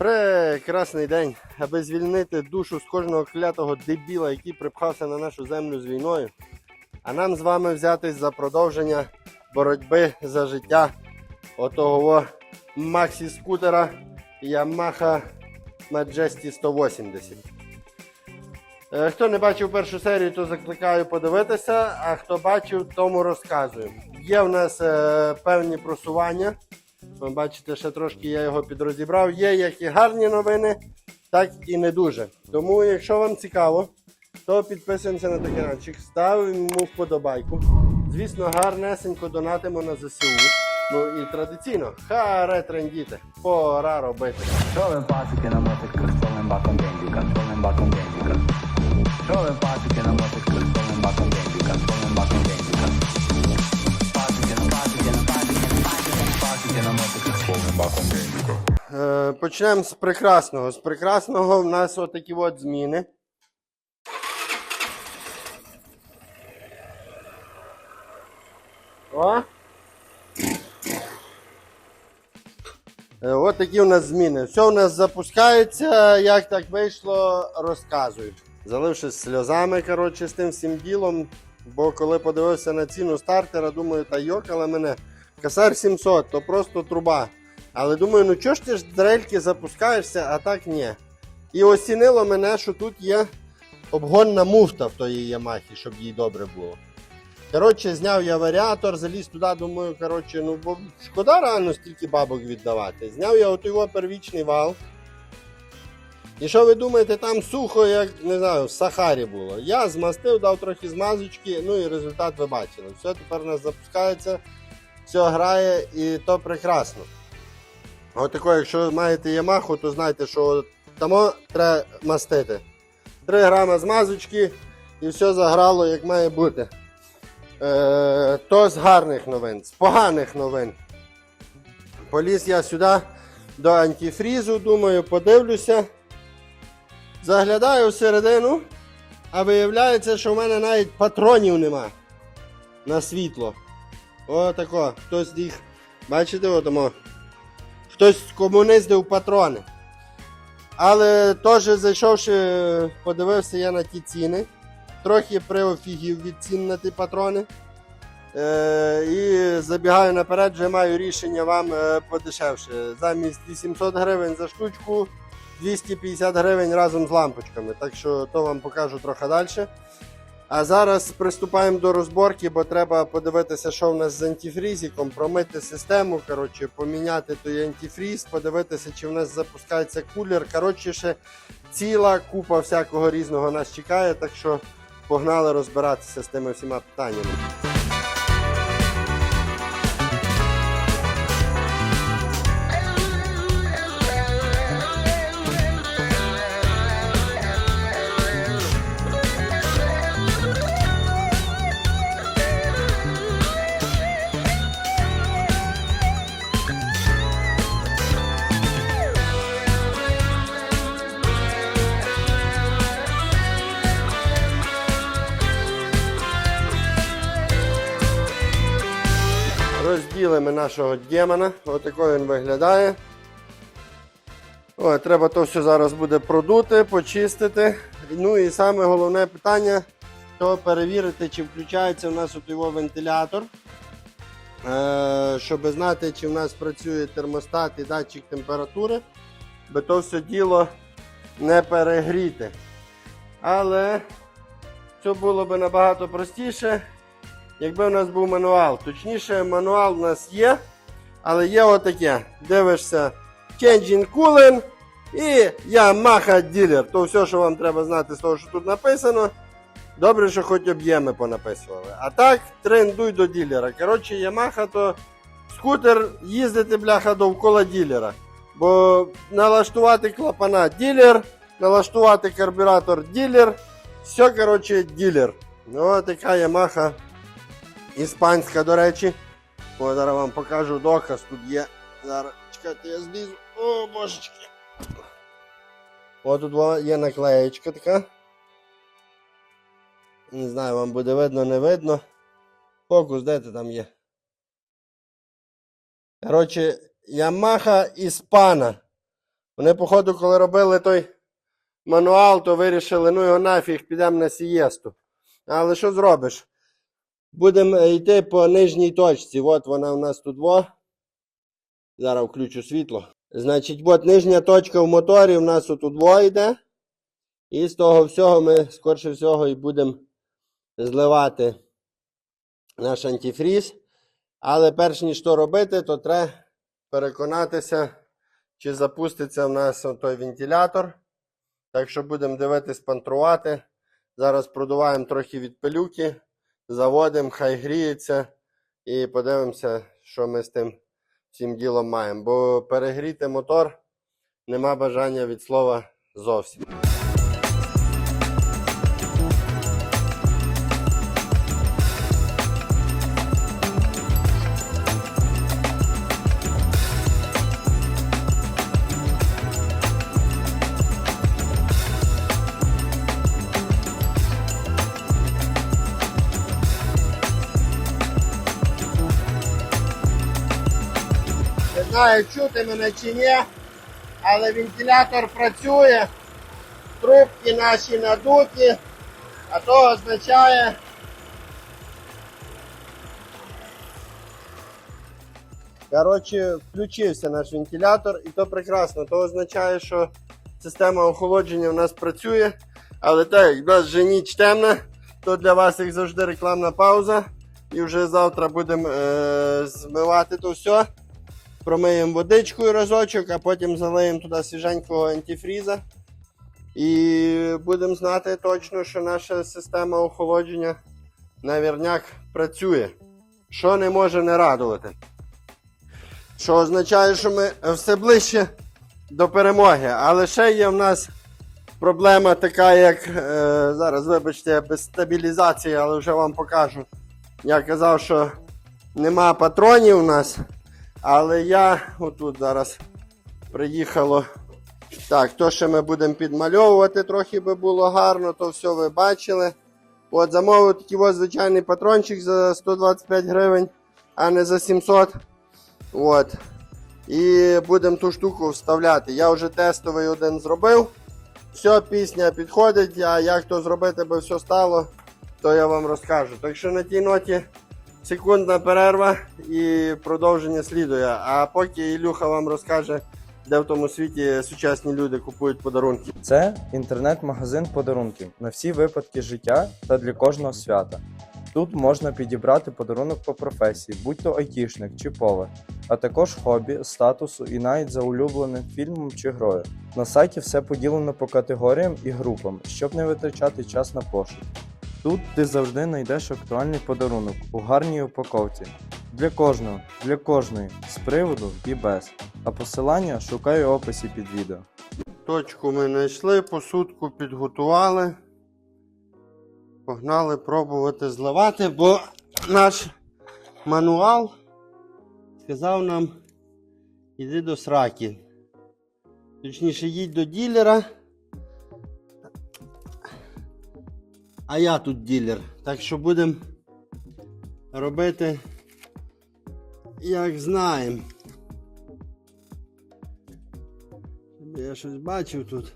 Прекрасний день, аби звільнити душу з кожного клятого дебіла, який припхався на нашу землю з війною. А нам з вами взятись за продовження боротьби за життя отого Максі скутера Yamaha Majesty 180. Е, Хто не бачив першу серію, то закликаю подивитися, а хто бачив, тому розказую. Є в нас е, певні просування. Ви бачите, ще трошки я його підрозібрав. Є як і гарні новини, так і не дуже. Тому, якщо вам цікаво, то підписуємося на той каналчик, ставимо вподобайку. Звісно, гарнесенько донатимо на ЗСУ. Ну і традиційно, харе трендіти, пора робити. Що ви пасики на мотиках з повним баком бензика, з баком бензика? Що ви пасики на мотиках з баком бензика, з баком Е, почнемо з прекрасного. З прекрасного в нас отакі от зміни. О! Е, От такі у нас зміни. Все у нас запускається. Як так вийшло, розказую. Залившись сльозами, коротше, з тим всім ділом. Бо коли подивився на ціну стартера, думаю, та йокала мене. Касар 700, то просто труба. Але думаю, ну чого ж ти ж дрельки запускаєшся, а так ні. І осінило мене, що тут є обгонна муфта в тої Ямахі, щоб їй добре було. Коротше, зняв я варіатор, заліз туди, думаю, коротше, ну бо шкода реально стільки бабок віддавати. Зняв я от його первічний вал. І що ви думаєте, там сухо, як не знаю, в Сахарі було. Я змастив, дав трохи змазочки, ну і результат ви бачили. Все, тепер у нас запускається, все грає і то прекрасно. Отако, якщо маєте Ямаху, то знайте, що тому треба мастити. 3 грама змазочки і все заграло, як має бути. Е, то з гарних новин, з поганих новин. Поліз я сюди до антифрізу, думаю, подивлюся. Заглядаю всередину, а виявляється, що в мене навіть патронів нема на світло. Отако. Хтось їх, бачите, отамо. Хтось комуниздив патрони. Але теж зайшовши, подивився я на ті ціни. Трохи приофігів від цін на ті патрони. Е, і забігаю наперед, вже маю рішення вам е, подешевше. Замість 800 гривень за штучку, 250 гривень разом з лампочками. Так що то вам покажу трохи далі. А зараз приступаємо до розборки, бо треба подивитися, що в нас з антифрізіком, промити систему, коротше, поміняти той антифріз, подивитися, чи в нас запускається кулер. Коротше, ще ціла купа всякого різного нас чекає, так що погнали розбиратися з тими всіма питаннями. Нашого демона. Отакий він виглядає. О, треба то все зараз буде продути, почистити. Ну і саме головне питання то перевірити, чи включається у нас от його вентилятор. Е, щоб знати, чи в нас працює термостат і датчик температури, бо то все діло не перегріти. Але це було б набагато простіше, якби у нас був мануал. Точніше, мануал у нас є, але є отаке. Дивишся Changing Cooling і Yamaha Dealer. То все, що вам треба знати з того, що тут написано. Добре, що хоч об'єми понаписували. А так, трендуй до ділера. Коротше, Yamaha то скутер їздити, бляха, довкола ділера. Бо налаштувати клапана ділер, налаштувати карбюратор ділер. Все, коротше, ділер. Ну, така Yamaha іспанська, до речі. О, зараз вам покажу доказ. Тут є. Зараз, чекайте, я злізу. О, божечки. О, тут є наклеєчка така. Не знаю, вам буде видно, не видно. Фокус, де ти там є? Коротше, Yamaha Іспана. Вони, походу, коли робили той мануал, то вирішили, ну його нафіг, підемо на сієсту. Але що зробиш? Будемо е, йти по нижній точці. От вона у нас тут во. Зараз включу світло. Значить, от нижня точка в моторі у нас отут во йде. І з того всього ми, скорше всього, і будемо зливати наш антифріз. Але перш ніж то робити, то треба переконатися, чи запуститься в нас той вентилятор. Так що будемо дивитись, пантрувати. Зараз продуваємо трохи від пилюки, заводимо, хай гріється. І подивимося, що ми з тим всім ділом маємо. Бо перегріти мотор нема бажання від слова зовсім. Знаю, чути мене чи ні, але вентилятор працює, трубки наші надуті, а то означає. Коротше, включився наш вентилятор, і то прекрасно. То означає, що система охолодження у нас працює. Але так, як в нас вже ніч темна, то для вас як завжди рекламна пауза. І вже завтра будемо е- змивати то все промиємо водичкою разочок, а потім залиємо туди свіженького антифріза. І будемо знати точно, що наша система охолодження на вірняк працює. Що не може не радувати. Що означає, що ми все ближче до перемоги. Але ще є в нас проблема така, як е, зараз, вибачте, без стабілізації, але вже вам покажу. Я казав, що нема патронів у нас. Але я отут зараз приїхало. Так, то ще ми будемо підмальовувати, трохи би було гарно, то все ви бачили. От замовив такий ось звичайний патрончик за 125 гривень, а не за 700. От. І будемо ту штуку вставляти. Я вже тестовий один зробив. Все, пісня підходить, а як то зробити, би все стало, то я вам розкажу. Так що на тій ноті секундна перерва і продовження слідує. А поки Ілюха вам розкаже, де в тому світі сучасні люди купують подарунки. Це інтернет-магазин подарунків на всі випадки життя та для кожного свята. Тут можна підібрати подарунок по професії, будь то айтішник чи повар, а також хобі, статусу і навіть за улюбленим фільмом чи грою. На сайті все поділено по категоріям і групам, щоб не витрачати час на пошук. Тут ти завжди знайдеш актуальний подарунок у гарній упаковці. Для кожного, для кожної, з приводу і без. А посилання шукай у описі під відео. Точку ми знайшли, посудку підготували. Погнали пробувати зливати, бо наш мануал сказав нам іди до сраки. Точніше, їдь до ділера. А я тут ділер. Так що будемо робити, як знаємо. Я щось бачив тут.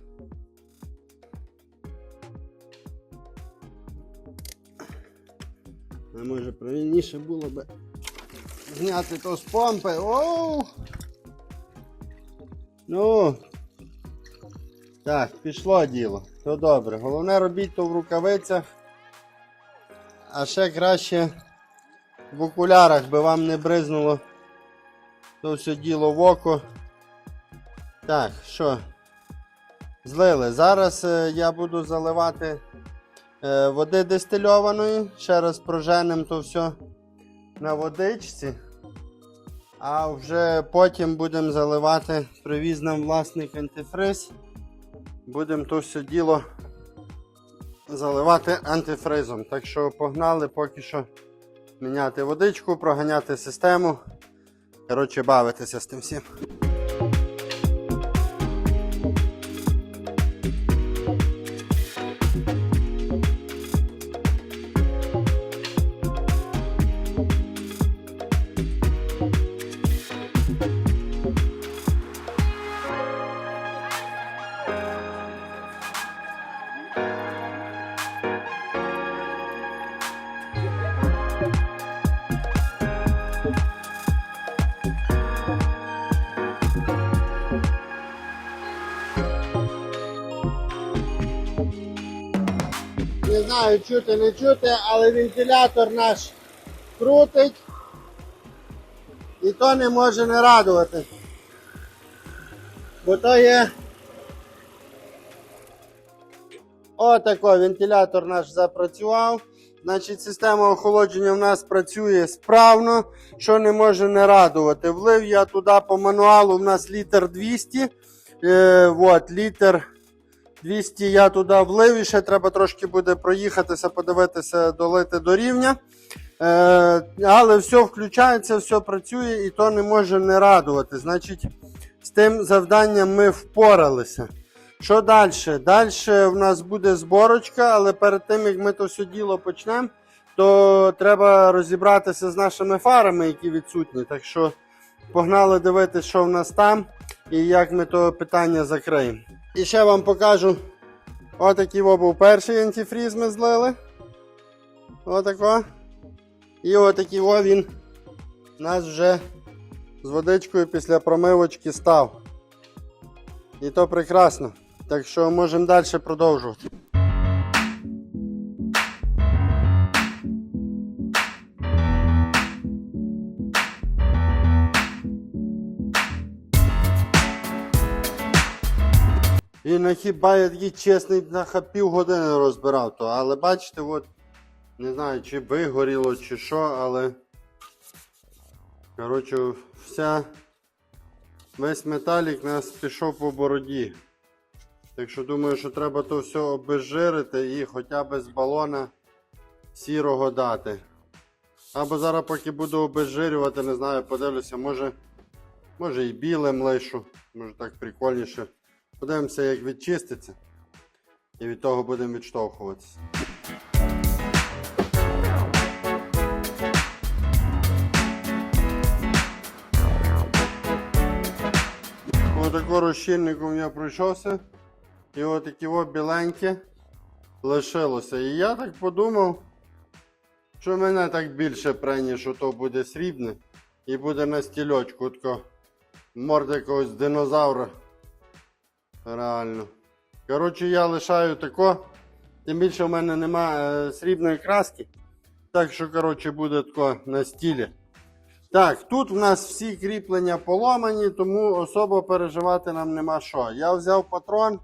А може правильніше було би зняти то з помпи. Оу! Ну. Так, пішло діло. То добре. Головне робіть то в рукавицях. А ще краще в окулярах, би вам не бризнуло то все діло в око. Так, що? Злили. Зараз е, я буду заливати е, води дистильованої. Ще раз проженем то все на водичці. А вже потім будемо заливати, привіз нам власник антифриз. Будемо то все діло заливати антифризом. Так що погнали поки що міняти водичку, проганяти систему. Коротше, бавитися з тим всім. Знаю, чути, не чути, але вентилятор наш крутить. І то не може не радувати. Бо то є. Отако, вентилятор наш запрацював. Значить, система охолодження в нас працює справно, що не може не радувати. Влив я туди по мануалу, в нас літр 200. Е, от, літр 200 я туди влив, і ще треба трошки буде проїхатися, подивитися, долити до рівня. Е, але все включається, все працює і то не може не радувати. Значить, з тим завданням ми впоралися. Що далі? Далі в нас буде зборочка, але перед тим як ми то все діло почнемо, то треба розібратися з нашими фарами, які відсутні. Так що погнали дивитися, що в нас там і як ми то питання закриємо. І ще вам покажу. Отакий був перший антифріз ми злили. Отако. І отакий во він у нас вже з водичкою після промивочки став. І то прекрасно. Так що можемо далі продовжувати. На хіба я такий чесний на пів години розбирав то. Але бачите, от не знаю, чи вигоріло, чи що, але. Коротше, вся весь металік нас пішов по бороді. Так що думаю, що треба то все обезжирити і хоча б з балона сірого дати. Або зараз поки буду обезжирювати, не знаю, подивлюся, може, може і білим лишу, може так прикольніше. Подивимося, як відчиститься. І від того будемо відштовхуватися. Отако розчинником я пройшовся. І отакі о біленькі лишилося. І я так подумав, що мене так більше прені, що то буде срібне. І буде на стільочку тако морда якогось динозавра. Реально. Коротше, я лишаю тако. Тим більше в мене нема е, срібної краски. Так що, коротше, буде тако на стілі. Так, тут в нас всі кріплення поломані, тому особо переживати нам нема що. Я взяв патрон.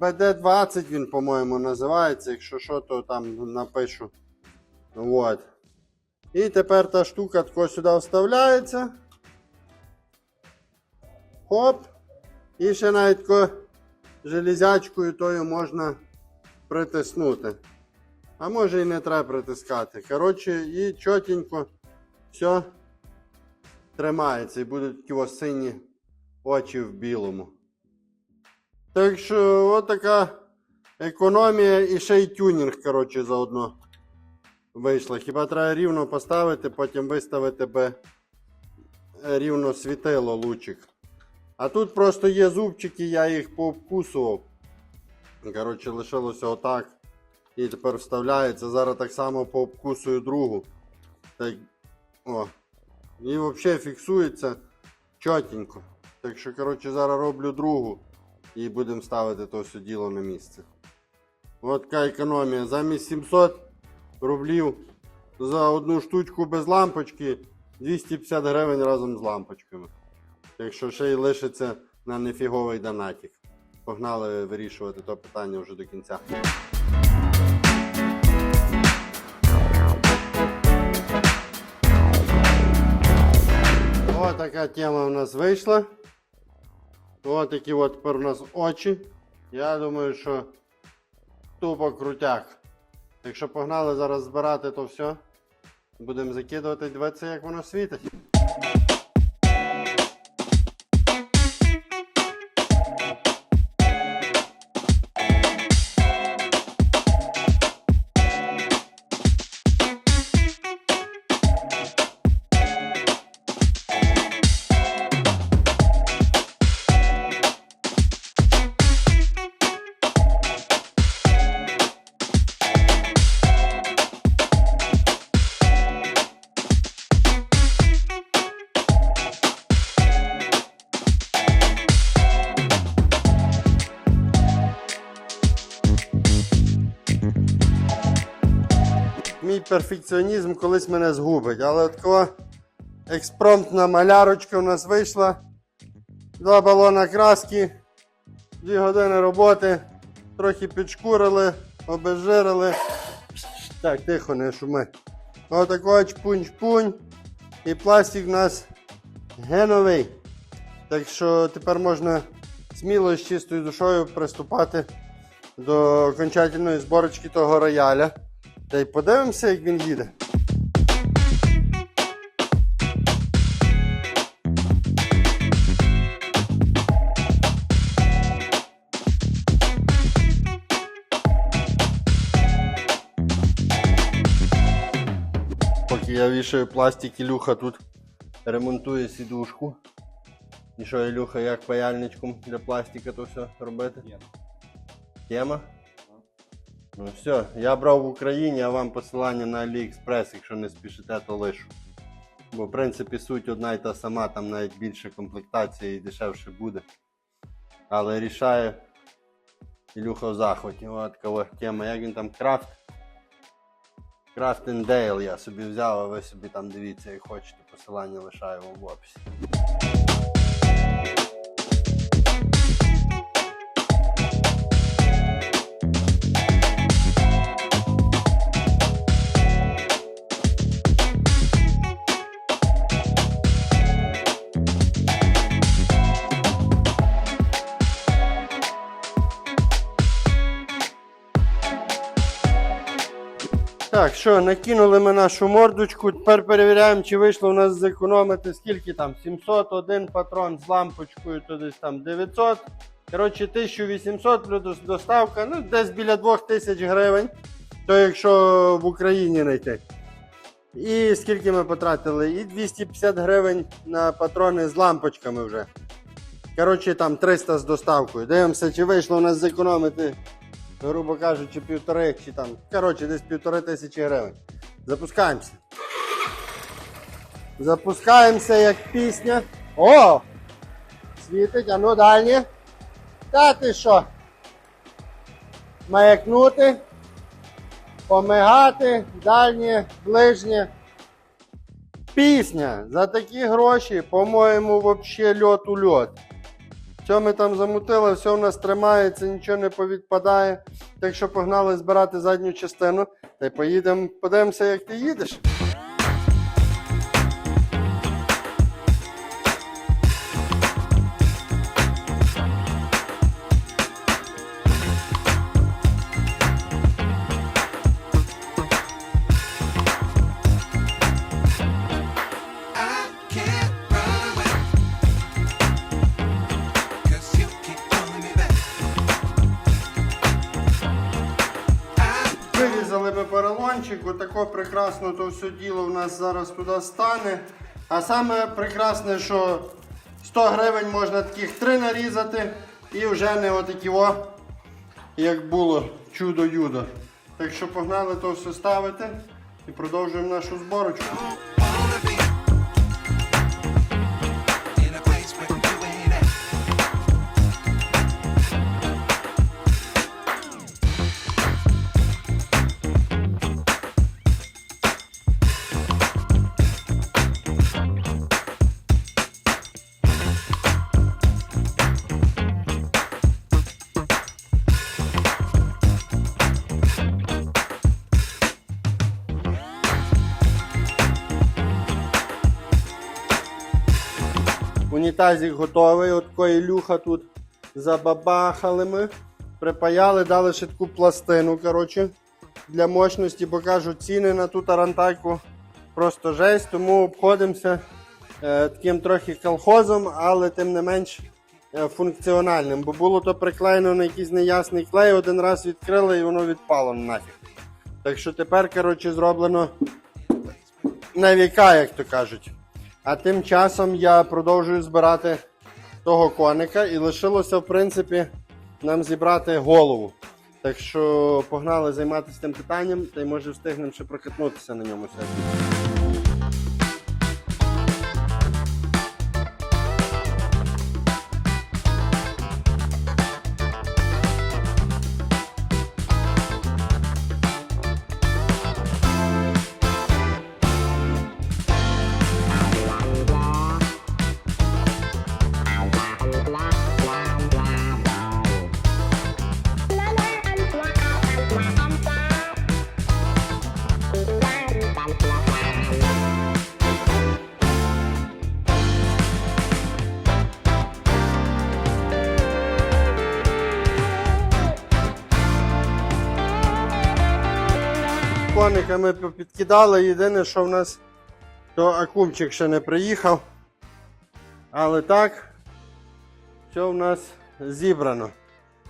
BD20 він, по-моєму, називається. Якщо що, то там напишу. Вот. І тепер та штука тако сюди вставляється. Хоп. І ще навіть железячкою тою можна притиснути. А може і не треба притискати. Коротше, і чотенько все тримається і будуть такі сині очі в білому. Так що от така економія і ще й тюнінг, коротше, заодно вийшла. Хіба треба рівно поставити, потім виставити би рівно світило лучик. А тут просто є зубчики, я їх пообкусував. Коротше, лишилося отак. І тепер вставляється. Зараз так само пообкусую другу. Так, о. І взагалі фіксується чотенько. Так що, коротше, зараз роблю другу і будемо ставити то все діло на місце. От така економія. Замість 700 рублів за одну штучку без лампочки 250 гривень разом з лампочками. Так що ще й лишиться на нефіговий донатик. Погнали вирішувати то питання вже до кінця. Ось така тема у нас вийшла. Ось такі от тепер у нас очі. Я думаю, що тупо крутяк. Якщо погнали зараз збирати, то все. Будемо закидувати, дивитися, як воно світить. Перфекціонізм колись мене згубить. Але от такого експромтна малярочка у нас вийшла. Два балона краски, дві години роботи, трохи підшкурили, обезжирили. Так, тихо, не шуми. Отакого чпунь-чпунь. І пластик у нас геновий. Так що тепер можна сміло з чистою душою приступати до окончательної зборочки того рояля. Та й подивимося, як він їде. Поки я вішаю пластик, Ілюха тут ремонтує сідушку. І що, Ілюха, як паяльничком для пластика то все робити? Тема? Ну все, я брав в Україні, а вам посилання на AliExpress, якщо не спішите, то лишу. Бо в принципі суть одна й та сама, там навіть більше комплектація і дешевше буде. Але рішає Ілюха в захваті. От така тема, як він там крафт. And Dale я собі взяв, а ви собі там дивіться, як хочете, посилання лишаю в описі. Так, що, накинули ми нашу мордочку. Тепер перевіряємо, чи вийшло у нас зекономити скільки там? 701 патрон з лампочкою, то десь там 900. Коротше, 1800 плюс доставка, ну десь біля 2000 гривень. То якщо в Україні знайти. І скільки ми потратили? І 250 гривень на патрони з лампочками вже. Коротше, там 300 з доставкою. Дивимося, чи вийшло у нас зекономити грубо кажучи, півтори чи там, коротше, десь півтори тисячі гривень. Запускаємося. Запускаємося як пісня. О! Світить, а ну дальнє. Та ти що? Маякнути, помигати, дальнє, ближнє. Пісня. За такі гроші, по-моєму, взагалі льот у льот. Що ми там замутили, все у нас тримається, нічого не повідпадає. Так що погнали збирати задню частину. Та й поїдемо, подивимося, як ти їдеш. Отако прекрасно то все діло в нас зараз туди стане. А саме прекрасне, що 100 гривень можна таких три нарізати і вже не отакі о, як було чудо-юдо. Так що погнали то все ставити і продовжуємо нашу зборочку. Унітазик готовий, от такої люха тут забабахали ми. Припаяли, дали ще таку пластину коротше, для мощності, бо кажуть, ціни на ту тарантайку просто жесть, тому обходимося е, таким трохи колхозом, але тим не менш е, функціональним. Бо було то приклеєно на якийсь неясний клей, один раз відкрили і воно відпало нафіг. Так що тепер, коротше, зроблено на віка, як то кажуть. А тим часом я продовжую збирати того коника і лишилося, в принципі, нам зібрати голову. Так що погнали займатися тим питанням, та й може встигнемо ще прокатнутися на ньому сьогодні. Кониками підкидали. Єдине, що в нас то акумчик ще не приїхав. Але так, все в нас зібрано.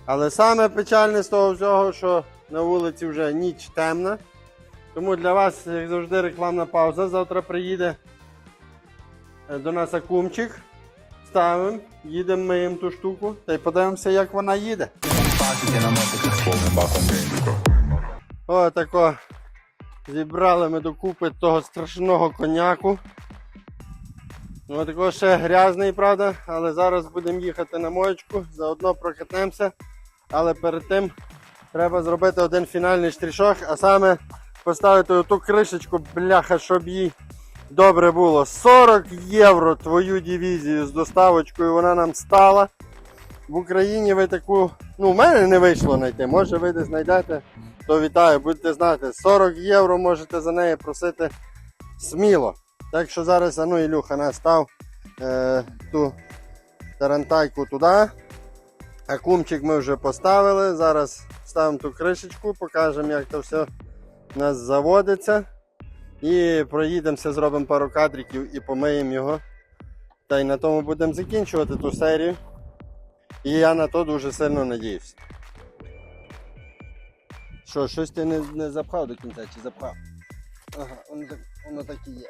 Але саме печальне з того всього, що на вулиці вже ніч темна. Тому для вас, як завжди, рекламна пауза. Завтра приїде е, до нас акумчик. Ставимо, їдемо миємо ту штуку та й подивимося, як вона їде. О, тако. Зібрали ми докупи того страшного коняку. Ну, такого ще грязний, правда, але зараз будемо їхати на моєчку, заодно прокатнемося. Але перед тим треба зробити один фінальний штришок, а саме поставити оту кришечку, бляха, щоб їй добре було. 40 євро твою дивізію з доставочкою вона нам стала. В Україні ви таку, ну, в мене не вийшло знайти. Може ви десь знайдете, то вітаю, будете знати. 40 євро можете за неї просити сміло. Так що зараз, а ну Ілюха, настав е, ту тарантайку туди. Акумчик ми вже поставили. Зараз ставимо ту кришечку, покажемо, як то все у нас заводиться. І проїдемося, зробимо пару кадриків і помиємо його. Та й на тому будемо закінчувати ту серію. І я на то дуже сильно надіюся. Що, щось ти не, не запхав до кінця чи запхав? Ага, воно так, воно так і є.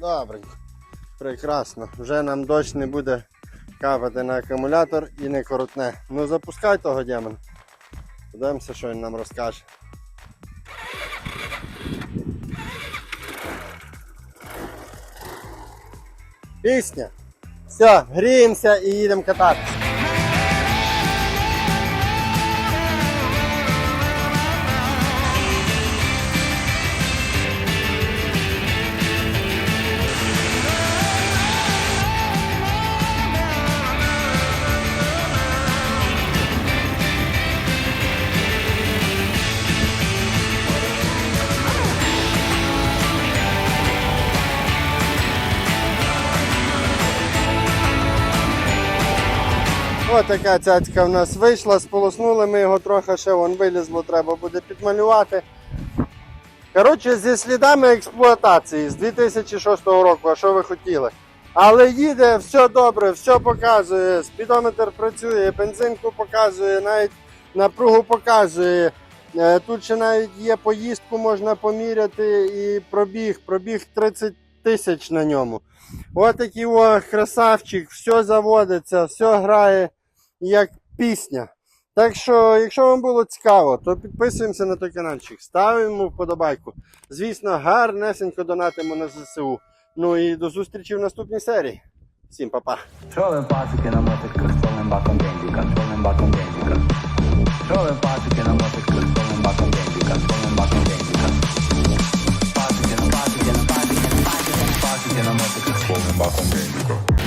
Добренько. Прекрасно. Вже нам дощ не буде капати на акумулятор і не коротне. Ну запускай того демона. Подивимося, що він нам розкаже. Пісня. Все, гріємося і їдемо кататися. Ось така цяцька в нас вийшла, сполоснули ми його трохи, ще вон вилізло, треба буде підмалювати. Коротше, зі слідами експлуатації з 2006 року, а що ви хотіли. Але їде, все добре, все показує, спідометр працює, бензинку показує, навіть напругу показує. Е, Тут ще навіть є поїздку, можна поміряти і пробіг, пробіг 30 тисяч на ньому. Ось такий о, красавчик, все заводиться, все грає як пісня. Так що, якщо вам було цікаво, то підписуємося на той каналчик, ставимо вподобайку. Звісно, гарнесенько донатимо на ЗСУ. Ну і до зустрічі в наступній серії. Всім па-па. Ви пасики на мотиках з баком бензика, з повним баком. Що ви пасики на мотиках з баком бензика, з повним баком бензика. Пасики на пасики на пасики на пасики пасики на мотиках з баком бензика.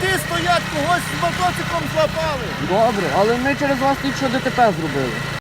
Бінти стоять, когось з мотоциклом злапали. Добре, але ми через вас нічого ДТП зробили.